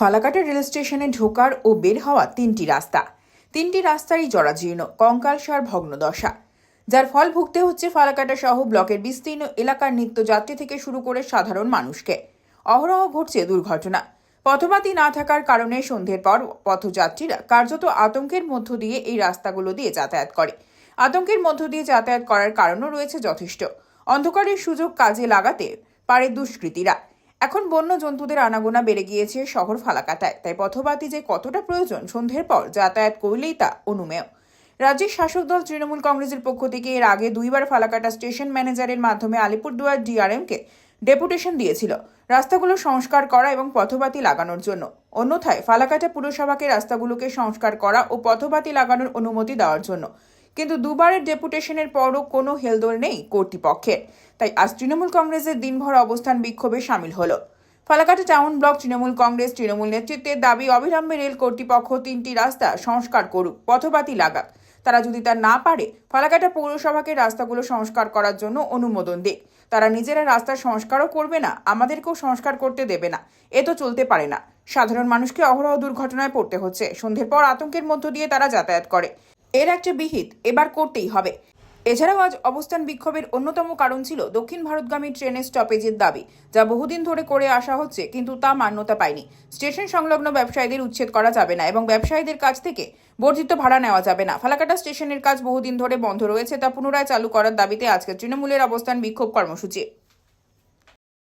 Falakata rail স্টেশনে ঢোকার ও বের হওয়া তিনটি রাস্তা। তিনটি রাস্তারই জরাজীর্ণ কঙ্কালসার ভগ্নদশা। যার ফল ভুগতে হচ্ছে ফালাকাটা সহ ব্লকের বিস্তীর্ণ এলাকার নিত্যযাত্রী থেকে শুরু করে সাধারণ মানুষকে। অহরহ ঘটছে দুর্ঘটনা। পথবাতি না থাকার কারণে সন্ধ্যের পর পথযাত্রীরা কার্যত আতঙ্কের মধ্য দিয়ে এই রাস্তাগুলো দিয়ে যাতায়াত করে। আতঙ্কের মধ্য দিয়ে যাতায়াত করার কারণও রয়েছে যথেষ্ট। অন্ধকারের সুযোগ কাজে লাগাতে পারে দুষ্কৃতীরা। এখন বন্য জন্তুদের আনাগোনা বেড়ে গিয়েছে শহর ফালাকাটায়। তাই পথবাতি যে কতটা প্রয়োজন সন্ধ্যের পর যাতায়াত করলেই তা অনুমেয়। রাজ্যের শাসক দল তৃণমূল কংগ্রেসের পক্ষ থেকে এর আগে দুইবার ফালাকাটা স্টেশন ম্যানেজারের মাধ্যমে আলিপুরদুয়ার ডিআরএমকে ডেপুটেশন দিয়েছিল রাস্তাগুলো সংস্কার করা এবং পথবাতি লাগানোর জন্য। অন্যথায় ফালাকাটা পুরসভাকে রাস্তাগুলোকে সংস্কার করা ও পথবাতি লাগানোর অনুমতি দেওয়ার জন্য কিন্তু দুবারের ডেপুটেশনের পরও কোনো হেলদোল নেই কর্তৃপক্ষের। তাই আজ তৃণমূল কংগ্রেসের দিনভর অবস্থান বিক্ষোভে সামিল হলো। Falakata town block Trinamool Congress Trinamool নেতৃত্বের দাবি, অবিলম্বে রেল কর্তৃপক্ষ তিনটি রাস্তা সংস্কার করুক পথবাতি লাগাক। তারা যদি তা না পারে, ফালাকাটা পৌরসভাকে রাস্তাগুলো সংস্কার করার জন্য অনুমোদন দিক। তারা নিজেরা রাস্তার সংস্কারও করবে না, আমাদেরকেও সংস্কার করতে দেবে না। এ তো চলতে পারে না। সাধারণ মানুষকে অহরহ দুর্ঘটনায় পড়তে হচ্ছে। সন্ধ্যের পর আতঙ্কের মধ্য দিয়ে তারা যাতায়াত করে। এর একটা বিহিত, এবার করতেই হবে। এছাড়াও আজ অবস্থান বিক্ষোভের অন্যতম কারণ ছিল দক্ষিণ ভারতগামী ট্রেনের স্টপেজের দাবি, যা বহুদিন ধরে করে আসা হচ্ছে, কিন্তু তা মান্যতা পায়নি। স্টেশন সংলগ্ন ব্যবসায়ীদের উচ্ছেদ করা যাবে না এবং ব্যবসায়ীদের কাছ থেকে বর্ধিত ভাড়া নেওয়া যাবে না। ফালাকাটা স্টেশনের কাজ বহুদিন ধরে বন্ধ রয়েছে, তা পুনরায় চালু করার দাবিতে আজকে তৃণমূলের অবস্থান বিক্ষোভ কর্মসূচি।